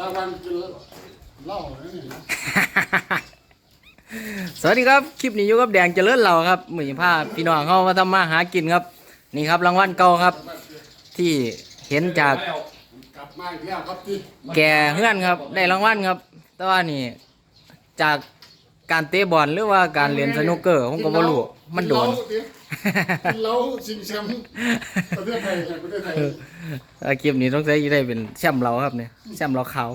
ราวัลกินเหล้าเนี่นะสวัสดีครับ คลิปนี้อยู่กับแดงเจริญเราครับมือผ้าพี่น้องเขามาทำมาหากินครับ นี่ครับรางวัลเก่าครับ ที่เห็นจากกลับมาอีกแล้วครับที่แก่เฮือนครับ ได้รางวัลครับ แต่ว่านี่จากการเตะบอลหรือว่าการเล่นสนุกเกอร์ผมก็บ่รู้มันโดนกิน เหล้าชิงแชมป์ประเทศไทยแห่งประเทศไทยอ่อคลิปนี้ต้องใช้ยี่ได้เป็นแชมป์เราครับเนี่ยแชมป์เราเขา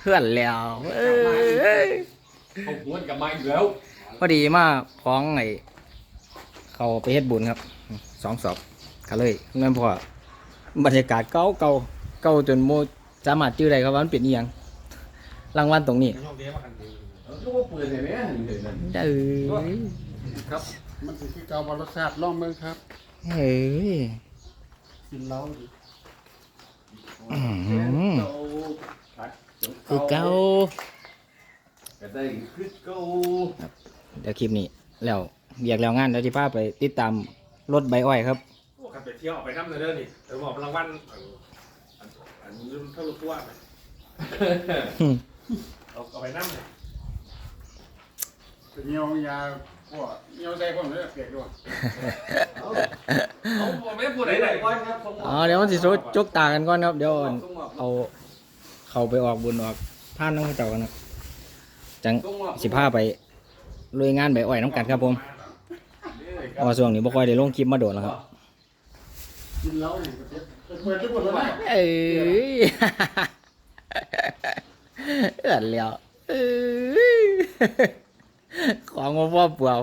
เพื่อนแล้วเอ้ยเขาหวนกลับมาอีกแล้วพอดีมาพ้องไอ้เขาไปเฮ็ดบุญครับสองสอบก็เลยเงินพอบรรยากาศเก่าเก่าเก่าจนโมสามารถจื้อได้ครับว่ามันเป็นอีหยังรางวัลตรงนี้ ลูกปืนเนี่ยเนี่ยเห็นมันเอ้ครับ มันสิคือเก่าบรสชาติล่องเมืองครับเฮ้ยกินเหล้าดิอื้อหือคือเก่าก็ได้คือเก่าเดี๋ยวคลิปนี้แล้วเบียกแล้วงานเดี๋ยวที่พาไปติดตามรถใบอ้อยครับพวกกันไปเที่ยวออกไปน้ำเลยเด้อนี่เดี๋ยวบอกรางวัลอันอันอันนี้เท่าลูกตัวไหมเอาเอาไปน้ำเลยเป็นเงี้ยวยา พวกเงี้ยวใจพวกนี้เปียกด้วยเอาบอกไม่พูดไหนไหนก่อนครับผมอ๋อเดี๋ยวมันสิโซจกตากันก่อนครับ เดี๋ยวเอาเขาไปออกบุญออกท่านน้องเจ้ากันครับจังสิพาไปลุยงานใบอ้อยน้ำกันครับผมเพราะว่าช่วงนี้บ่ค่อยได้ลงคลิปมาโดนแล้วครับกินเหล้าเนี่ยเปิดทุกคนแล้วนะเอ้ยเอือนแล้วเอ้ย ของมาพ่อเปล่า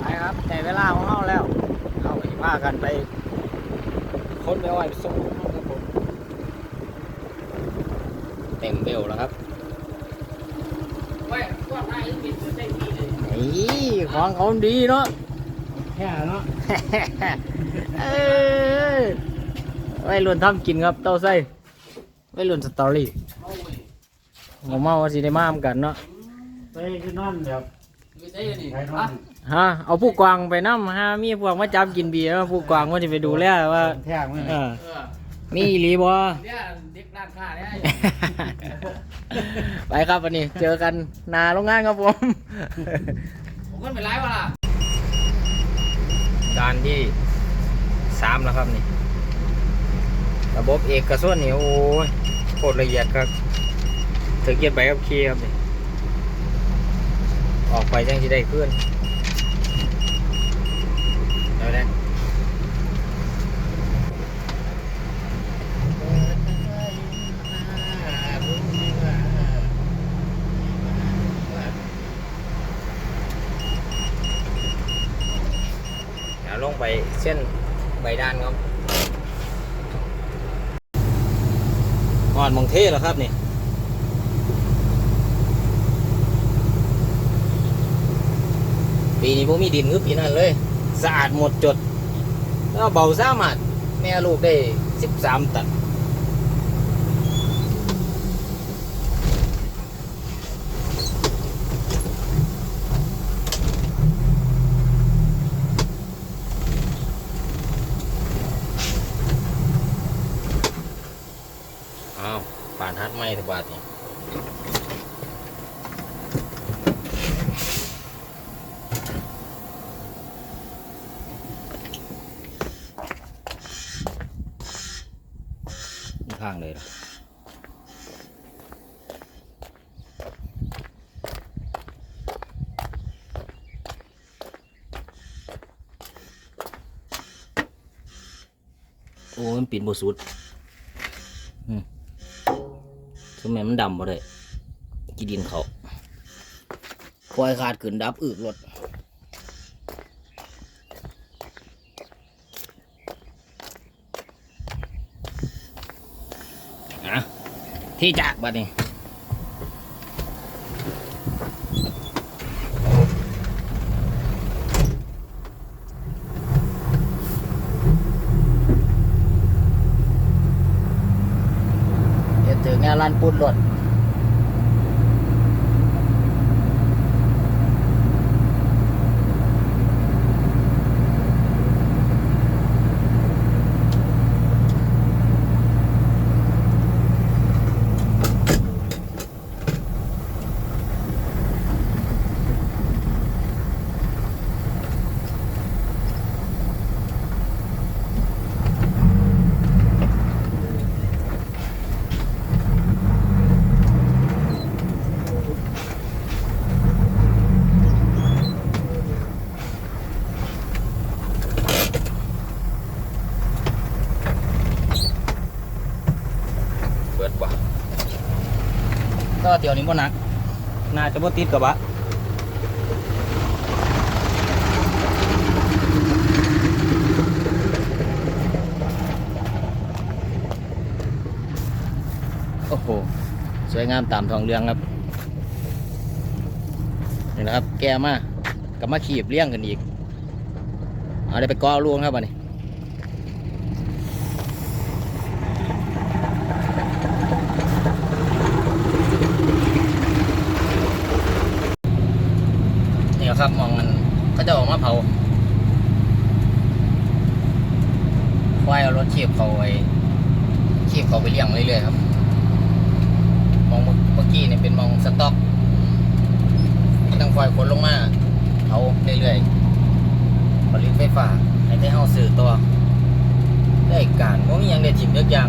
ไปครับแต่เวลาของเราแล้วเราไปพากันไป ค้นไปอ้อยไปส่งครับผมเต็มเบลแล้วครับนี่ของเขาดีเนาะแค่เนาะเอ้ยวัยรุ่นทำกินครับเต้าไส้วัยรุ่นสตอรี่ ผมเมาว่าสิได้มามกันเนาะไปคือนอนแบบไปนอนฮะเอาผู้กวางไปน้ำฮะมีพวกมาจับกินเบียร์แล้วผู้กวางว่าจะไปดูแลว่าแท่งมั้งเออมีอีหลีบ่เนี่ยเด็กร้านค้าเนี่ยไปครับวันนี้เจอกันหนาโรงงานครับผมผมก็ไม่ร้ายวะล่ะด่านที่สามแล้วครับนี่ ระบบเอกส่วนนี่โอ้ยโคตรละเอียดครับ ถึงเกียรใบกับขี่ครับนี่ออกไปจังที่ได้ขึ้นเดี๋ยวนะเดี๋ยวลงไปเส้นใบด้านครับอ่อนมองเทแล้วครับนี่ ปีนี้ผมมีดินคือปีนั้นเลย สะอาดหมดจด แล้วเบาสามารถแม่ลูกได้สิบสามตันอ้าวป่านฮัดไม่ทุกบาทนี่ ข้างเลยนะโอ้มันปิดบสุดอืมทำไมมันดำบ่ได้กีดินเขาปล่อยขาดขึ้นดับอึกรถ ที่จะบัดนี้เดี๋ยวถึงงานลานปุ้นรถ ก็เตียวนี้บ่หนัก น่าจะบ่ติดกระบะโอ้โห สวยงามตามทองเรืองครับนี่นะครับ แกมากกับมาขีบเลี้ยงกันอีก เอาได้ไปกอรวงครับอันนี้ครับมองมันก็ จะออกมาเผาควายเอารถขียบเขาไว้ขียบเขาไปเลี้ยงเรื่อยๆครับ มองเมื่อกี้เนี่ยเป็นมองสต็อกตั้งควายขนลงมาเผาเรื่อยๆผลิตไฟฟ้าให้ได้เฮาซื้อตัวได้การว่ามีหยังได้ถิ่มเยอะอย่าง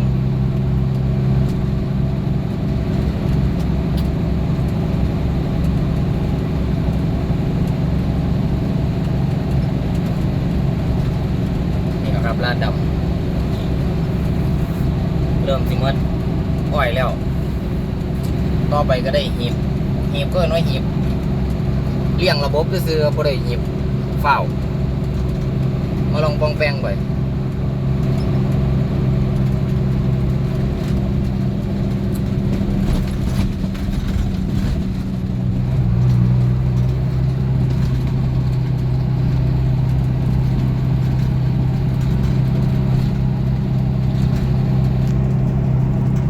นี่นะครับร้านดำเริ่มสิหมดอ้อยแล้ว ต่อไปก็ได้หีบหีบก็น้อยหีบเลี้ยงระบบก็ซื้อๆบ่ได้หีบเฝ้ามาลองปองแปงไป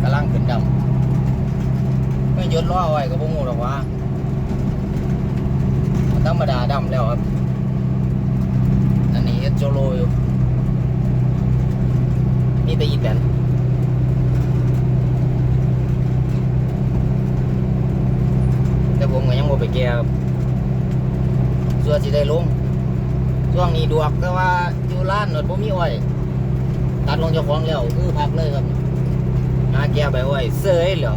กำลังขึ้นดำไม่ยศล้อไว้ก็บ่งูหรอกว่าธรรมดาดำแล้วครับ อันนี้เอสโจโลอยู่ นี่แต่อีแตนแต่ผมก็ยังบ่ไปแก้ส่วนสิได้ลงช่วงนี้ดวกแต่ว่าอยู่ร้านหนดผมมีอ้อยตัดลงเจ้าของแล้วคือพักเลยครับหาแก้ใบอ้อยเสยเหรอ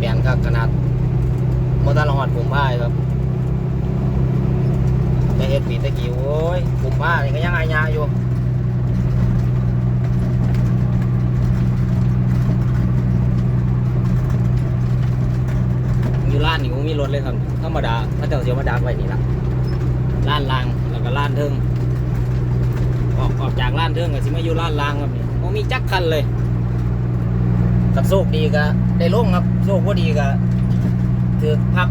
ปลี่ยนครับขนาด ผมพาครับแต่เฮ็ดปีตะกี้โอ้ยผมพานี่ก็ยังอายาอยู่อยู่ร้านนี่ผมมีรถเลยครับธรรมดาพระเจ้าเสียวมาดักไว้นี่ละร้านล่างแล้วก็ร้านเทิงออกออกจากร้านเทิงก็สิมาอยู่ร้านล่างครับนี่ผมมีจักคันเลยกับโชคดีก็ได้ลงครับโชคว่าดีก็ถือพัก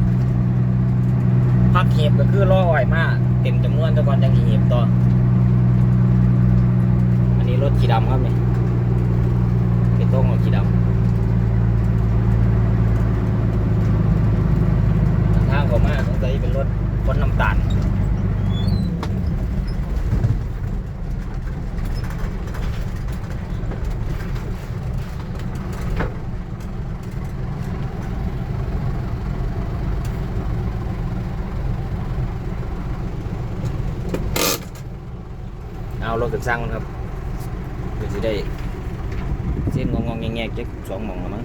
พักเห็บก็คือรออ่อยมาก เต็มจำนวนแตะก่อนยังเห็บต่อ อันนี้รถขี่ดำครับนี่เป็นโต้งรถขี่ดำ ทางเขามาสงสัยเป็นรถคนน้ำตาล เอารถกันสร้างมันครับเดี๋ยวจะได้เส้นงองๆแงๆเจ๊กสองหมองแล้วมั้ง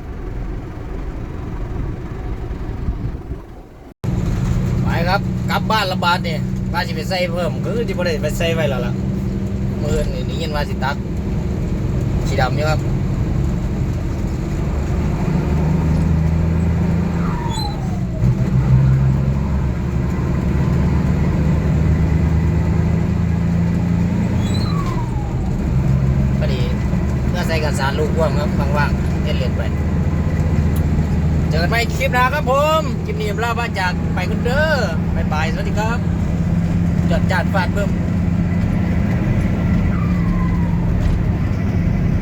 ไปครับกลับบ้านละบาทเนี่ยบ้าจะไปใส่เพิ่มคือที่บ่ได้ไปใส่ไว้แล้วล่ะมือนี่นี่ยินว่าสิตักสีดำอยู่ครับพอดีเพื่อใส่ กับสารลูกพ่วงครับว่างๆเล่นเล่นๆไป เจอกันใหม่คลิปหน้าครับผมคลิปนี้ลาบ้าจากไปคุณเด้อบ๊ายบายสวัสดีครับ จอดจัดฟาดเพิ่ม